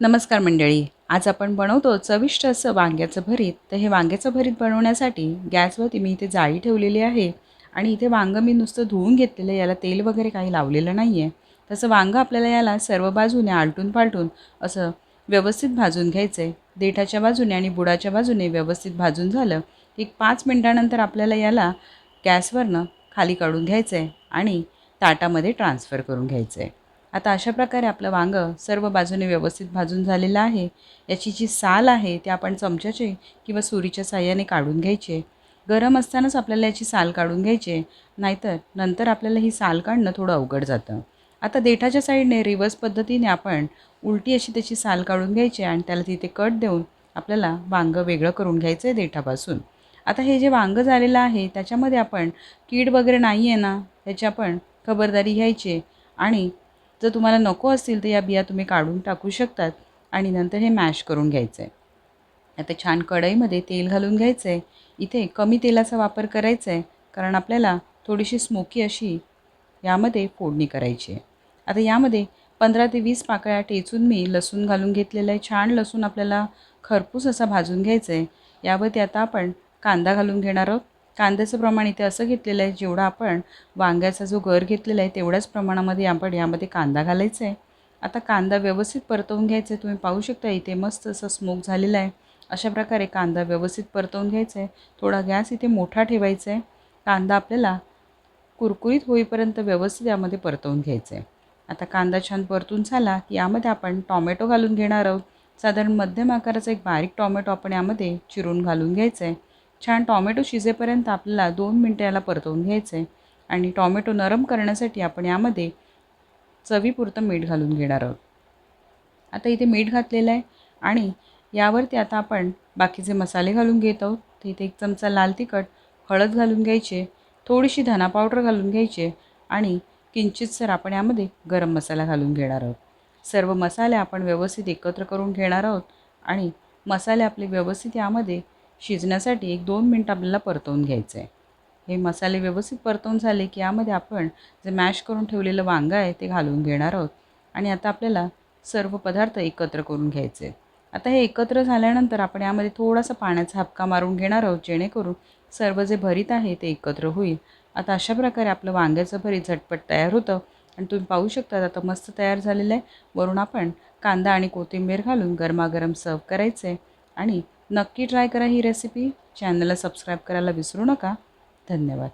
नमस्कार मंडळी. आज आपण बनवतो चविष्ट असं वांग्याचं भरीत. तर हे वांग्याचं भरीत बनवण्यासाठी गॅसवरती मी इथे जाळी ठेवलेली आहे आणि इथे वांगं मी नुसतं धुवून घेतलेलं आहे. याला तेल वगैरे काही लावलेलं नाही आहे तसं वांगं आपल्याला याला सर्व बाजूने आलटून पालटून असं व्यवस्थित भाजून घ्यायचं आहे देठाच्या बाजूने आणि बुडाच्या बाजूने व्यवस्थित भाजून झालं की एक पाच मिनटानंतर आपल्याला याला गॅसवरनं खाली काढून घ्यायचं आहे आणि ताटामध्ये ट्रान्सफर करून घ्यायचं आहे आता अशा प्रकारे आपलं वांगं सर्व बाजूने व्यवस्थित भाजून झालेलं आहे. याची जी साल आहे ती आपण चमच्याचे किंवा सुरीच्या साह्याने काढून घ्यायची. गरम असतानाच आपल्याला याची साल काढून घ्यायची. नाहीतर नंतर आपल्याला ही साल काढणं थोडं अवघड जातं. आता देठाच्या साईडने रिव्हर्स पद्धतीने आपण उलटी अशी त्याची साल काढून घ्यायची आणि त्याला तिथे कट देऊन आपल्याला वांगं वेगळं करून घ्यायचं आहे देठापासून. आता हे जे वांगं झालेलं आहे त्याच्यामध्ये आपण कीड वगैरे नाही आहे ना याची आपण खबरदारी घ्यायची. आहे आणि जर तुम्हाला नको असतील तर या बिया तुम्ही काढून टाकू शकतात आणि नंतर हे मॅश करून घ्यायचं आहे आता छान कढईमध्ये तेल घालून घ्यायचं आहे इथे कमी तेलाचा वापर करायचा आहे कारण आपल्याला थोडीशी स्मोकी अशी यामध्ये फोडणी करायची आहे. आता यामध्ये पंधरा ते वीस पाकळ्या टेचून मी लसूण घालून घेतलेलं आहे. छान लसूण आपल्याला खरपूस असा भाजून घ्यायचं आहे यावरती आता आपण कांदा घालून घेणार आहोत. कांद्याचं प्रमाण इथे असं घेतलेलं आहे जेवढा आपण वांग्याचा जो गर घेतलेला आहे तेवढ्याच प्रमाणामध्ये आपण यामध्ये कांदा घालायचा आहे. आता कांदा व्यवस्थित परतवून घ्यायचा आहे तुम्ही पाहू शकता इथे मस्त असं स्मोक झालेला आहे. अशा प्रकारे कांदा व्यवस्थित परतवून घ्यायचा आहे. थोडा गॅस इथे मोठा ठेवायचा आहे. कांदा आपल्याला कुरकुरीत होईपर्यंत व्यवस्थित यामध्ये परतवून घ्यायचं आहे. आता कांदा छान परतून झाला की यामध्ये आपण टॉमॅटो घालून घेणार आहोत. साधारण मध्यम आकाराचा एक बारीक टॉमॅटो आपण यामध्ये चिरून घालून घ्यायचं आहे. छान टॉमॅटो शिजेपर्यंत आपल्याला दोन मिनटं याला परतवून घ्यायचं आहे आणि टॉमॅटो नरम करण्यासाठी आपण यामध्ये चवीपुरतं मीठ घालून घेणार आहोत. आता इथे मीठ घातलेलं आहे आणि यावरती आता आपण बाकीचे मसाले घालून घेत आहोत. तर इथे एक चमचा लाल तिखट हळद घालून घ्यायचे थोडीशी धना पावडर घालून घ्यायचे आणि किंचित सर आपण यामध्ये गरम मसाला घालून घेणार आहोत. सर्व मसाले आपण व्यवस्थित एकत्र करून घेणार आहोत आणि मसाले आपले व्यवस्थित यामध्ये शिजण्यासाठी एक दोन मिनटं आपल्याला परतवून घ्यायचं आहे हे मसाले व्यवस्थित परतवून झाले की यामध्ये आपण जे मॅश करून ठेवलेलं वांगं आहे ते घालून घेणार आहोत. आणि आता आपल्याला सर्व पदार्थ एकत्र करून घ्यायचे. आता हे एकत्र झाल्यानंतर आपण यामध्ये थोडासा पाण्याचा हपका मारून घेणार आहोत जेणेकरून सर्व जे भरीत आहे ते एकत्र होईल. आता अशा प्रकारे आपलं वांग्याचं भरीत झटपट तयार होतं. आणि तुम्ही पाहू शकता आता मस्त तयार झालेलं आहे. वरून आपण कांदा आणि कोथिंबीर घालून गरमागरम सर्व करायचं आहे आणि नक्की ट्राय करा ही रेसिपी. चॅनलला सबस्क्राईब करायला विसरू नका. धन्यवाद.